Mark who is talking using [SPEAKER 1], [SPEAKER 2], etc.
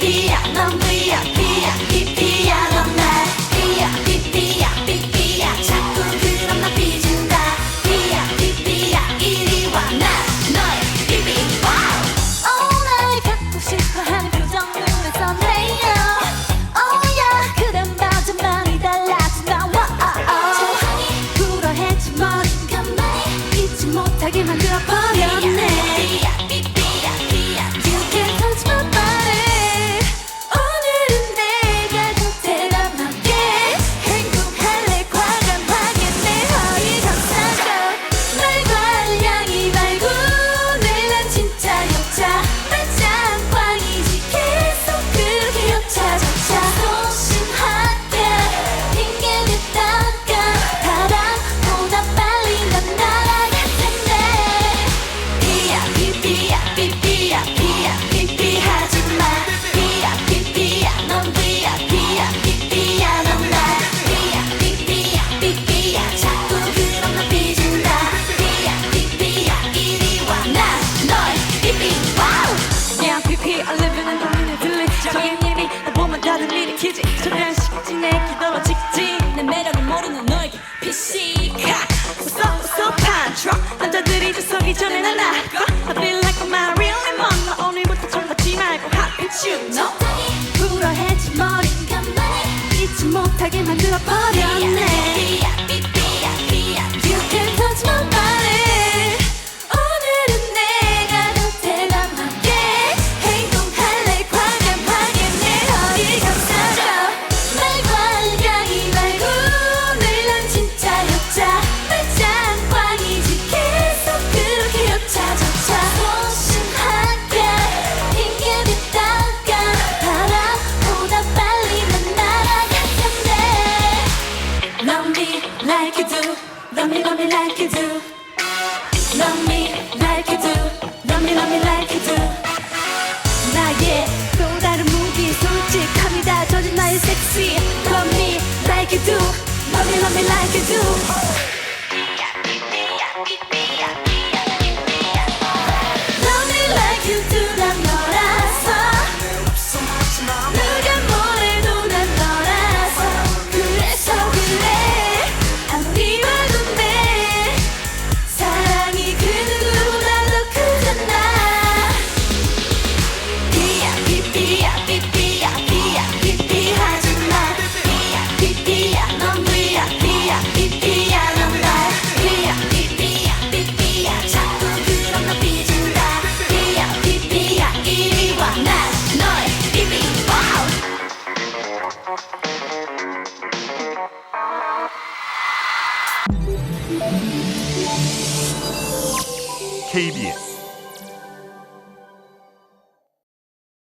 [SPEAKER 1] пія, нам пія, пія, пія. 식진해 기도로 직진 내 매력을 모르는 너에게 PC love me, love me like you do. Love me like you do. Love me, love me like you do. 나의 또 다른 무기 솔직함이 다 젖은 나의 섹시. Love me like you do. Love me, love me like you do.
[SPEAKER 2] KBS